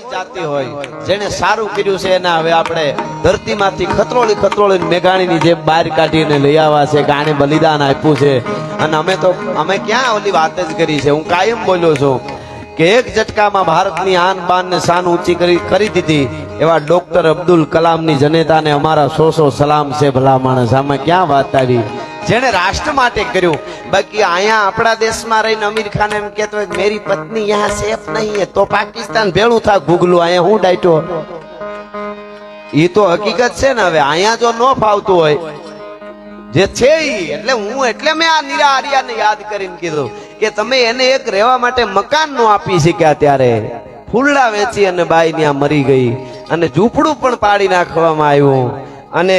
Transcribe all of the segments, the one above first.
કોઈ જાતિ હોય. જેને સારું કર્યું છે એના હવે આપણે ધરતીમાંથી ખતરોળી ખતરોળી મેઘાણીની જેમ બહાર કાઢીને લઈ આવ્યા છે કે બલિદાન આપ્યું છે. અને અમે તો અમે ક્યાં ઓલી વાત જ કરી છે? હું કાયમ બોલ્યો છું કે એક ઝટકામાં ભારતની આન બાન ને શાન ઊંચી કરી કરી દીધી. એવા ડોક્ટર અબ્દુલ કલામની જનેતાને અમારા સો સો સલામ છે ભલા માણસ. આમાં ક્યાં વાત આવી? જેણે રાષ્ટ્ર માટે કર્યું. બાકી અહીંયા આપણા દેશમાં રહીને અમીર ખાન એમ કહેતો મેરી પત્ની યહાં સેફ નહીં હે, તો પાકિસ્તાન ભેળું થા ગુગલું અહીંયા હું ડાયટો એ તો હકીકત છે ને હવે, અહીંયા જો ન ફાવતું હોય, જે છે એ એટલે હું એટલે મેં આ નીરા આર્યાને યાદ કરીને કીધું કે તમે એને એક રહેવા માટે મકાન નો આપી શક્યા ત્યારે. ફૂલડા વેચી અને બાઈ ત્યાં મરી ગઈ. અને ઝૂંપડું પણ પાડી નાખવામાં આવ્યું. અને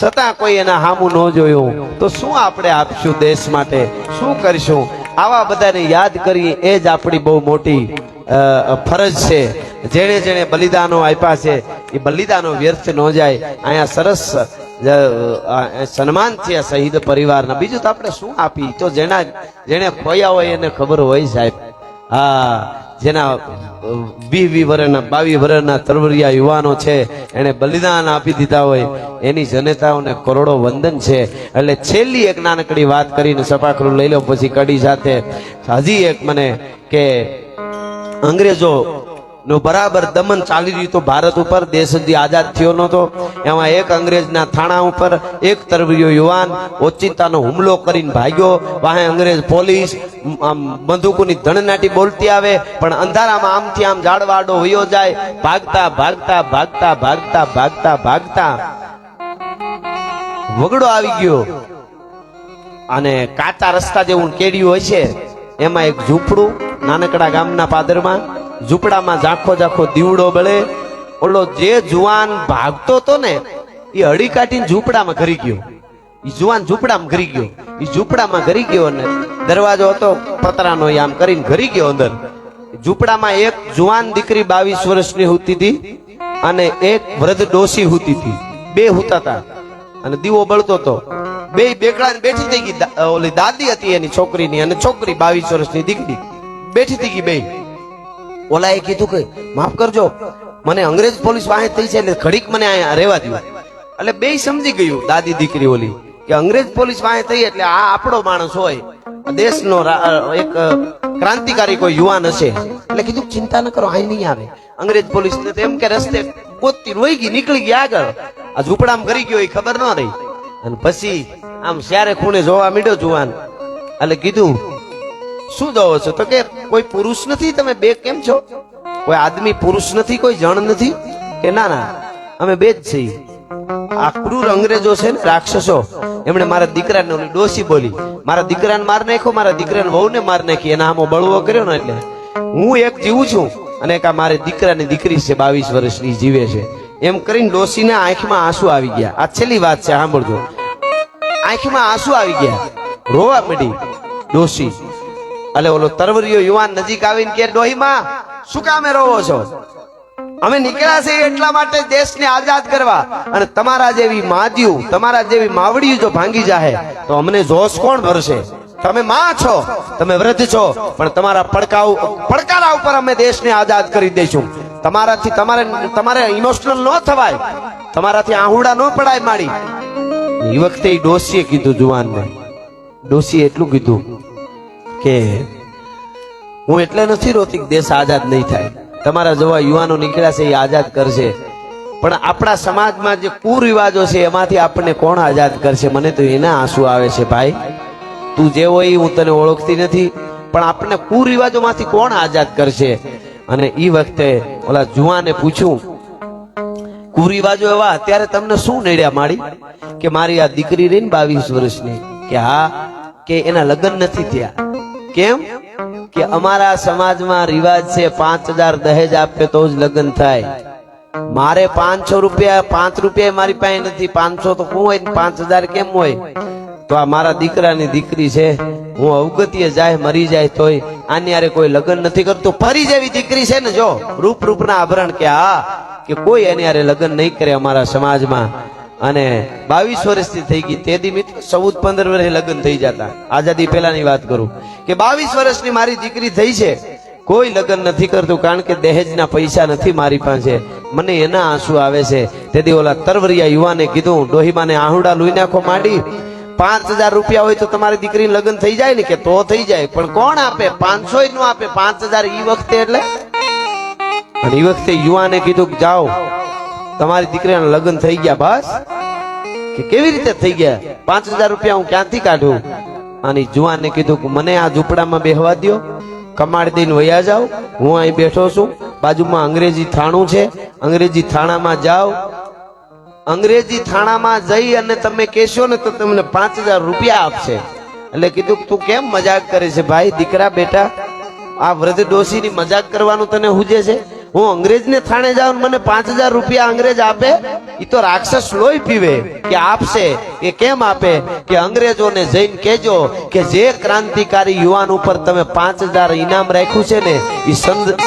છતાં કોઈ એના હામું ન જોયું. તો શું આપણે આપશું દેશ માટે? શું કરશું? આવા બધાને યાદ કરી એ જ આપણી બહુ મોટી ફરજ છે. જેણે જેણે બલિદાનો આપ્યા છે, એ બલિદાનો વ્યર્થ ન જાય. અહીંયા સરસ સન્માન છે શહીદ પરિવારના. બીજું તો આપણે શું આપી? તો જેના, જેણે ખોયા હોય એને ખબર હોય સાહેબ. હા. જેના વી વી વર્ષના બાવીસ વર્ષના તરવરિયા યુવાનો છે એને બલિદાન આપી દીધા હોય, એની જનતાઓને કરોડો વંદન છે. એટલે છેલ્લી એક નાનકડી વાત કરીને સપાખરું લઈ લો, પછી કડી સાથે. હજી એક મને કે, અંગ્રેજો નું બરાબર દમન ચાલી રહ્યું હતું ભારત ઉપર, દેશ હજી આઝાદ થયો નહોતો. એમાં એક અંગ્રેજના થાણા ઉપર એક તરવીયો યુવાન ઓચિંતાનો હુમલો કરીને ભાગ્યો. વાહે અંગ્રેજ પોલીસ, આમ, બંદૂકોની ધણનાટી બોલતી આવે, પણ અંધારામાં આમથી આમ ઝાડવાડો વયો જાય. ભાગતા ભાગતા ભાગતા ભાગતા ભાગતા ભાગતા. વગડો આવી ગયો. અને કાચા રસ્તા જેવું કેડિયું હોય છે એમાં એક ઝૂંપડું નાનકડા ગામના પાદરમાં ઝૂંપડામાં ઝાંખો ઝાંખો દીવડો બળે. ઓલો જે જુવાન ભાગતો હતો ને, એ હળી કાઢીને ઝૂંપડામાં ઘરી ગયો. એ જુવાન ઝૂંપડામાં ઘરી ગયો. એ ઝૂંપડામાં ઘરી ગયો ને દરવાજો હતો પતરાનો આમ કરીને ઘરી ગયો અંદર. ઝૂંપડામાં એક જુવાન દીકરી બાવીસ વર્ષની હોતી હતી અને એક વૃદ્ધ ડોસી હોતી હતી બે હોતા હતા અને દીવો બળતો હતો. બે બેકડા બેઠી થઈ ગઈ. ઓલી દાદી હતી એની છોકરીની અને છોકરી બાવીસ વર્ષની દીકરી. બેઠી થઈ ગઈ બે ઓલાએ કીધું કે, માફ કરજો, મને અંગ્રેજ પોલીસ વાહે થઈ છે એટલે ઘડીક મને અહીંયા રહેવા દીધું એટલે બે સમજી ગયું દાદી દીકરી ઓલી, કે અંગ્રેજ પોલીસ વાહે થઈ એટલે આ આપણો માણસ હોય. દેશનો એક ક્રાંતિકારી કોઈ યુવાન હશે. એટલે કીધું ચિંતા ન કરો, અહીં નહીં આવે. અંગ્રેજ પોલીસ ને એમ કે, રસ્તે ગોતતી રોઈ ગઈ, નીકળી ગઈ આગળ. આ ઝૂંપડામાં કરી ગયો, એ ખબર ન રહી. અને પછી આમ શ્યારે ખૂણે જોવા મીડ્યો જુવાન. એટલે કીધું શું જોવો છો? તો કે કોઈ પુરુષ નથી? તમે બે કેમ છો? કોઈ આદમી પુરુષ નથી? કોઈ જણ નથી? કે ના ના. અમે બે જ છીએ. આ ક્રૂર અંગ્રેજો છે ને, રાક્ષસો. એમણે મારા દીકરાને ઓલી ડોસી બોલી. મારા દીકરાને માર નાખ્યો, મારા દીકરાને વહુને માર નાખી. એના આમો બળવો કર્યો ને એટલે. હું એક જીવું છું અને આ મારી દીકરાની દીકરી છે, બાવીસ વર્ષની, જીવે છે. એમ કરીને ડોસીને આંખમાં આંસુ આવી ગયા. આ છેલ્લી વાત છે, સાંભળજો. આંખમાં આંસુ આવી ગયા. રોવા મળી ડોસી એટલે ઓલો તરવરીયો યુવાન નજીક આવીને કે ડોહીમાં, શું કામે રહો છો? અમે નીકળ્યા છે એટલા માટે દેશને આઝાદ કરવા અને તમારા જેવી માદ્યું તમારા જેવી માવડીયું જો ભાંગી જાહે, તો અમને જોશ કોણ ભરશે? તમે માં છો, તમે વૃદ્ધ છો, પણ તમારા પડકાઉ પડકારા ઉપર અમે દેશને આઝાદ કરી દઈશું. તમારાથી તમારે તમારે ઇમોશનલ ન થવાય, તમારાથી આહુડા ન પડાય માડી એ વખતે ઈ ડોશીએ કીધું જુવાનને. ડોશીએ એટલું કીધું કે હું એટલે નથી રોતી દેશ આઝાદ નહીં થાય. તમારા જેવા યુવાનો નીકળ્યા છે એ આઝાદ કરશે. પણ આપણા સમાજમાં જે કુરિવાજો છે એમાંથી આપણને કોણ આઝાદ કરશે? મને તો એના આંસુ આવે છે ભાઈ. તું જે હોય એ હું તને ઓળખતી નથી, પણ આપણને કુરિવાજોમાંથી કોણ આઝાદ કરશે? અને એ વખતે ઓલા જુવાને પૂછ્યું, કુરિવાજો એવા અત્યારે તમને શું નડ્યા માડી કે મારી આ દીકરી રહી ને બાવીસ વર્ષની, કે હા, કે એના લગ્ન નથી થયા? કેમ? કે અમારા સમાજમાં રિવાજ છે, પાંચ હજાર દહેજ આપે તો જ લગ્ન થાય. મારે પાંચસો રૂપિયા, પાંચ રૂપિયા મારી પાસે નથી. પાંચસો તો હું હોય પાંચ હજાર કેમ હોય? તો આ મારા દીકરાની દીકરી છે. હું અવગતીએ જાય, મરી જાય તોય આની હારે કોઈ લગ્ન નથી કરતું. ફરી જેવી દીકરી છે ને જો રૂપ રૂપના આભરણ કે હા કે કોઈ એની હારે લગ્ન નહીં કરે અમારા સમાજમાં. અને બાવીસ વર્ષથી થઈ ગઈ. તે દી મિત્ર, ચૌદ પંદર વર્ષે લગ્ન થઈ જતા. આઝાદી પહેલાની વાત કરું. કે બાવીસ વર્ષની મારી દીકરી થઈ છે. કોઈ લગ્ન નથી કરતું કારણ કે દહેજના પૈસા નથી મારી પાસે. મને એના આંસુ આવે છે. તેથી ઓલા તરવરિયા યુવાને કીધું ડોહીમાને આહુડા લોહી નાખો માંડી. પાંચ હજાર રૂપિયા હોય તો તમારી દીકરી લગ્ન થઈ જાય ને? કે તો થઈ જાય. પણ કોણ આપે? પાંચસો નો આપે. પાંચ હજાર ઈ વખતે એટલે? અને એ વખતે યુવાને કીધું કે જાઓ. તમારી દીકરીના લગ્ન થઈ ગયા. બસ. કે કેવી રીતે થઈ ગયા? પાંચ હજાર રૂપિયા હું ક્યાંથી કાઢું? અને જુવાને કીધું કે મને આ ઝૂંપડામાં બેહવા દ્યો. કમાડ દઈને વયા જાઓ. હું અહીં બેઠો છું. બાજુમાં અંગ્રેજી થાણું છે. અંગ્રેજી થાણામાં જાઓ. અંગ્રેજી થાણામાં જઈ અને તમે કહેશો ને તો તમને પાંચ હજાર રૂપિયા આપશે. એટલે કીધું તું કેમ મજાક કરે છે ભાઈ? દીકરા બેટા, આ વ્રત ડોશીની મજાક કરવાનું તને હુજે છે? હું અંગ્રેજને થાણે જાઉં મને પાંચ હજાર રૂપિયા અંગ્રેજ આપે એ તો રાક્ષસ લોહી પીવે કે આપશે. એ કેમ આપે? કે અંગ્રેજોને જઈને કેજો કે જે ક્રાંતિકારી યુવાન ઉપર તમે પાંચ હજાર ઇનામ રાખ્યું છે ને એ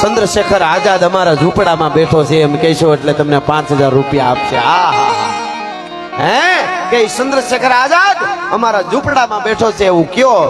ચંદ્રશેખર આઝાદ અમારા ઝૂંપડામાં બેઠો છે, એમ કહેશો એટલે તમને પાંચ હજાર રૂપિયા આપશે. આ હા? હા કે ચંદ્રશેખર આઝાદ અમારા ઝૂંપડામાં બેઠો છે, એવું કયો?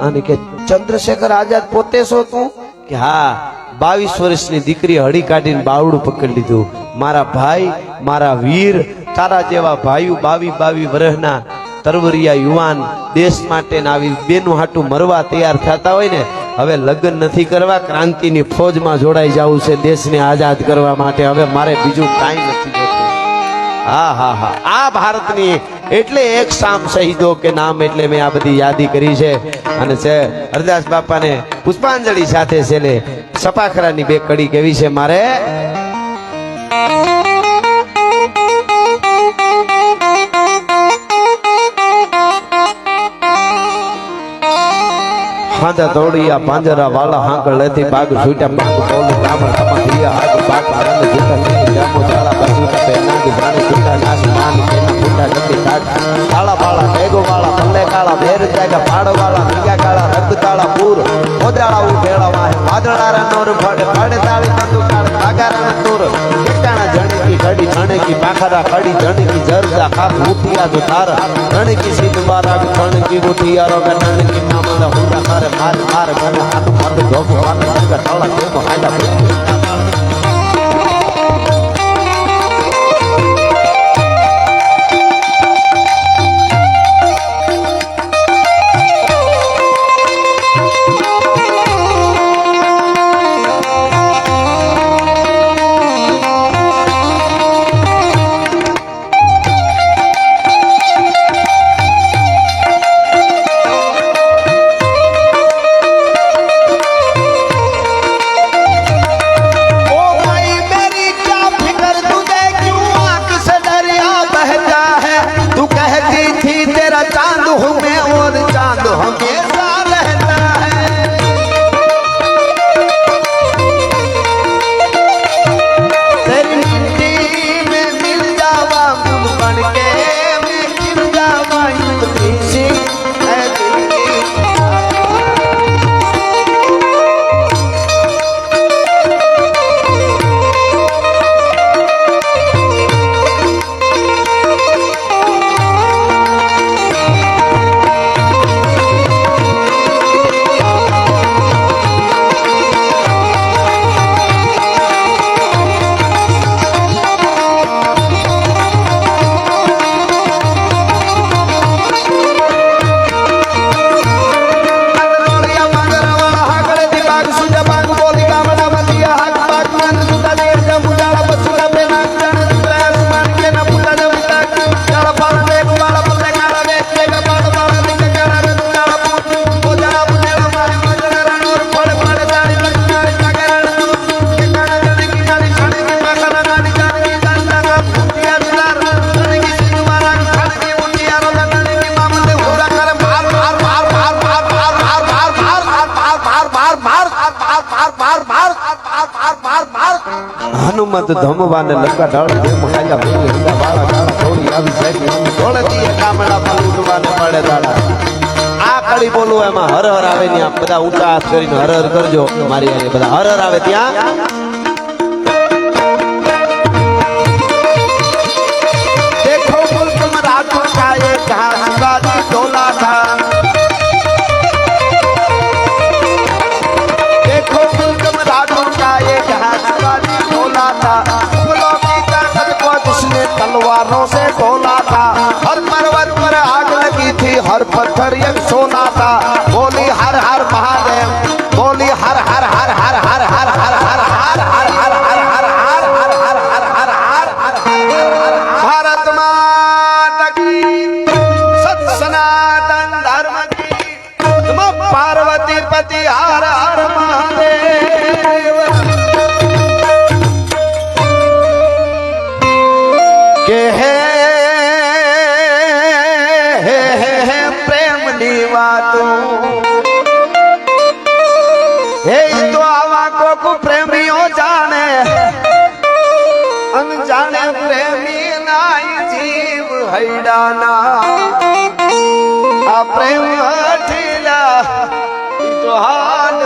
અને કે ચંદ્રશેખર આઝાદ પોતે છો તું કે હા બાવીસ વર્ષની દીકરી હળી કાઢીને બાવડું પકડી લીધું. મારા ભાઈ, મારા વીર, તારા જેવા ભાઈઓ બાવી બાવી વરહના તરવરિયા યુવાન દેશ માટે આવી બેનું હાટું મરવા તૈયાર થતા હોય ને, હવે લગ્ન નથી કરવા, ક્રાંતિની ફોજમાં જોડાઈ જવું છે દેશને આઝાદ કરવા માટે. હવે મારે બીજું કાંઈ નથી હા હા હા. આ ભારતની એટલે એક શામ શહીદો કે નામ એટલે મેં આ બધી યાદી કરી છે. અને છે, હરદાસ બાપાને પુષ્પાંજલિ સાથે છે ને સપાખરાની બે કડી કેવી છે મારે? હાંધા તોડિયા પાંજરા વાળા હાંકળ લેતી બાગ છૂટ્યા બાગ બોલું બ્રાહ્મણ કમા આગ બાગ આનંદ જીતા નહીં જામો તાળા બસુ કપે નાગી જાણે છૂટા નાસ માન કેના ફૂટા ગતિ કાઢ. કાળા વાળા ભેગો વાળા, પલ્લે કાળા, ભેર જાગા પાડો વાળા બીજા કાળા, રક્ત કાળા પૂર ઓદરાળા ઉભેળા વાહે, વાદળા રનોર ફડ ફડ તાળી તંદુ તારાના તોર ટાણા જણકી ઘડી જણકી પાખરા ખડી જણકી જરદા ખાસ મુઠિયા જો તારા જણકી સીધ મારા જણકી મુઠિયા રોગ જણકી મામલા હુંડા કરે માર માર ઘર હાથ હાથ ધોકો હાથ રંગ તળા ધોકો હાડા હનુમત ધમવાન લંકા ઢળ જેમ હાલ્યા હંગા વાળા ગાળા થોડી આવી જાય ધોળે દીએ કામડા પર ઉડવાને પડે દાડા આ કળી બોલું એમાં હર હર આવે ને આમ બધા ઊંચા હાથ કરીને હર હર કરજો. મારી બધા હર હર આવે ત્યાં. પથ્થર એક સોના હતા પૈડાના આ પ્રેમ ઠીલા તો હાન